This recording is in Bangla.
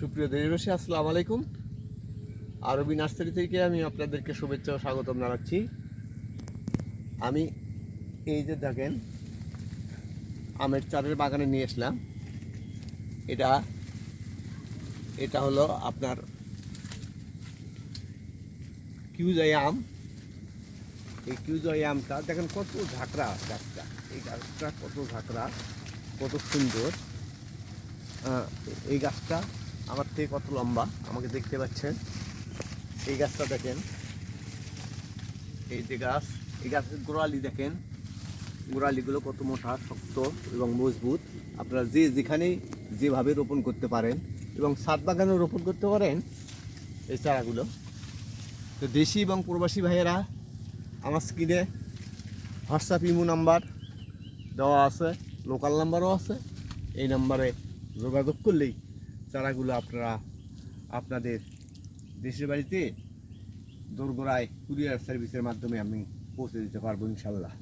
সুপ্রিয় দেশবাসী, আসসালামু আলাইকুম। আরবি নার্সারি থেকে আমি আপনাদেরকে শুভেচ্ছা ও স্বাগতম জানাচ্ছি। আমি এই যে দেখেন, আমের চারের বাগানে নিয়ে আসলাম। এটা এটা হলো আপনার কিউজাই আম। এই কিউজাই আমটা, দেখেন কত ঝাঁকড়া গাছটা। এই গাছটা কত ঝাঁকড়া, কত সুন্দর। এই গাছটা আমার থেকে কত লম্বা? আমাকে দেখতে পাচ্ছেন। এই গাছটা দেখেন। এই যে গাছ, এই গাছের গোড়ালি দেখেন। গোড়ালিগুলো কত মোটা, শক্ত এবং মজবুত। আপনারা যে যেখানেই যেভাবে রোপণ করতে পারেন এবং সাত বাগানেও রোপণ করতে পারেন, এই চারাগুলো। তো দেশি এবং প্রবাসী ভাইয়েরা, আমার স্ক্রিনে হোয়াটসঅ্যাপ ইমো নাম্বার দেওয়া আছে, লোকাল নাম্বারও আছে। এই নাম্বারে যোগাযোগ করলেই চারাগুলো আপনারা আপনাদের দেশের বাড়িতে দোরগোড়ায় কুরিয়ার সার্ভিসের মাধ্যমে আমি পৌঁছে দিতে পারব ইনশাল্লাহ।